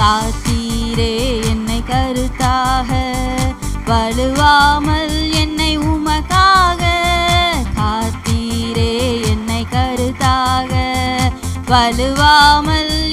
காத்தீரே என்னை கருத்தாக. வலுவாமல் என்னை உமக்காக. காத்தீரே என்னை கருத்தாக. வலுவாமல்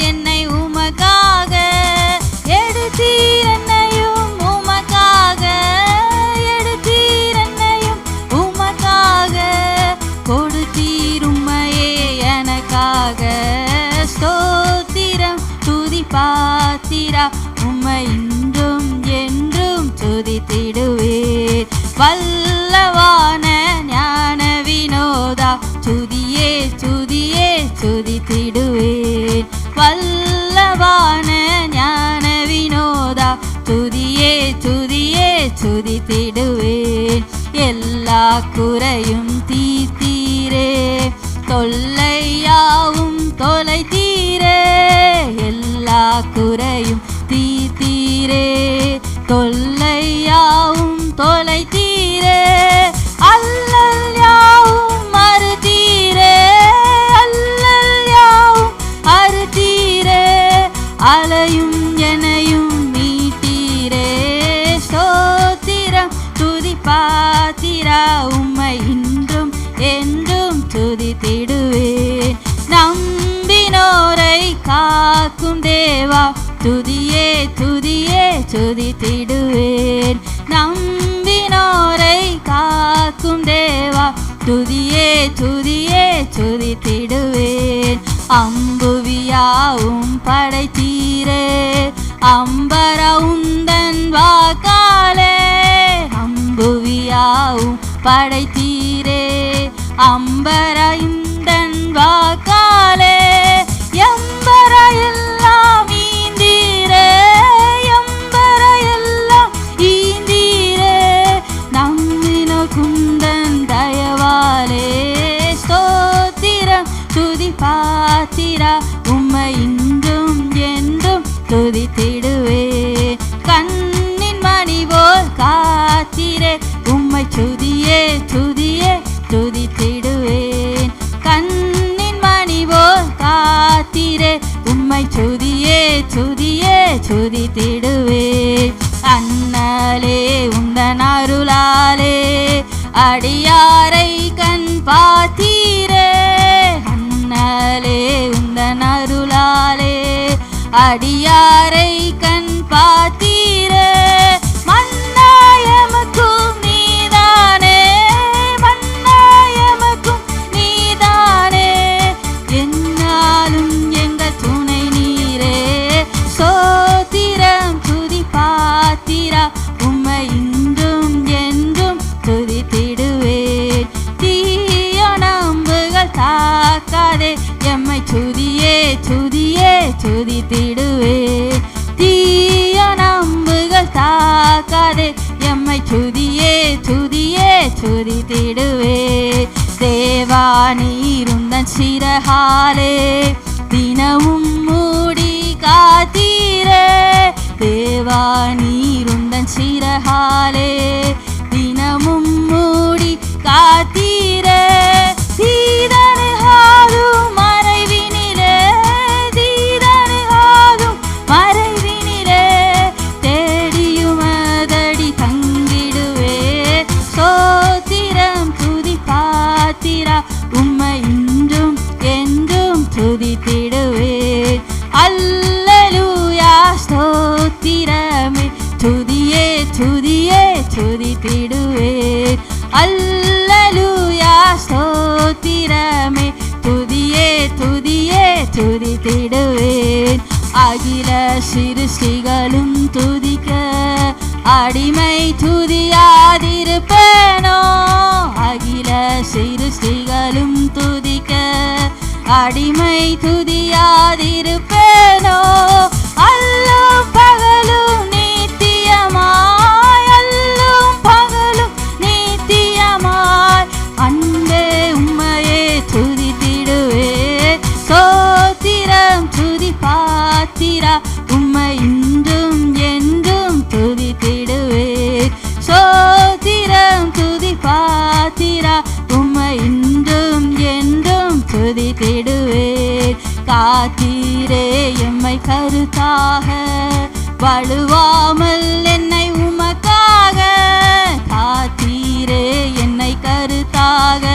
துதித்திடுவேன். எல்லா குறையும் தீத்தீரே தொல்லையாவும் தொலை தீரே எல்லா குறையும் தீத்தீரே தொல்லையாவும் தொலைத்தீரே. பாத்திரா உம்மை இன்றும் என்றும் துதித்திடுவேன் நம்பினோரை காக்கும் தேவா துதியே துதியே துதித்திடுவேன். நம்பினோரை காக்கும் தேவா துதியே துதியே துதித்திடுவேன். அம்புவியாவும் படைத்தீரே அம்பர உந்தன் வாக்காலே அம்புவியாவும் படைத்தீரே. அம்பரைந்தன் வாக்காலே எம்பரையெல்லாம் ஈந்தீரே எம்பரையெல்லாம் ஈந்தீரே. நம்மின குந்தன் தயவாலே ஸ்தோத்திரம் துதி பாத்திரா உம்மை இன்றும் என்றும் துதித்திடுவே. கண் துதியே துதியே துதித்திடுவேன். கண்ணின் மணி போல் காத்திரே உம்மை துதியே துதியே துதித்திடுவேன். அண்ணலே உந்தன் அருளாலே அடியாரை கண் பாத்தீரே. அண்ணலே உந்தன் அருளாலே அடியாரை கண் பாத்தீரே. தாக்காதே எம்மை சுதியே துதியே துதித்திடுவேன் தீய நம்புகள் தாக்காதே. எம்மை சுதியே துதியே துதித்திடுவே. தேவா நீருந்தன் சிறகாலே. தினமும் மூடி காத்தீரே. தேவா நீருந்தன் சிறகாலே. தினமும் மூடி காத்தீரே அகில சிருஷ்டிகளும் துதிக்க அடிமை துதியாதிருப்பேனோ? அகில சிருஷ்டிகளும் துதிக்க அடிமை துதி காத்தீரே எம்மை கருத்தாக. வழுவாமல் என்னை உமக்காக. காத்தீரே என்னை கருத்தாக.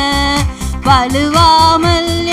வலுவாமல்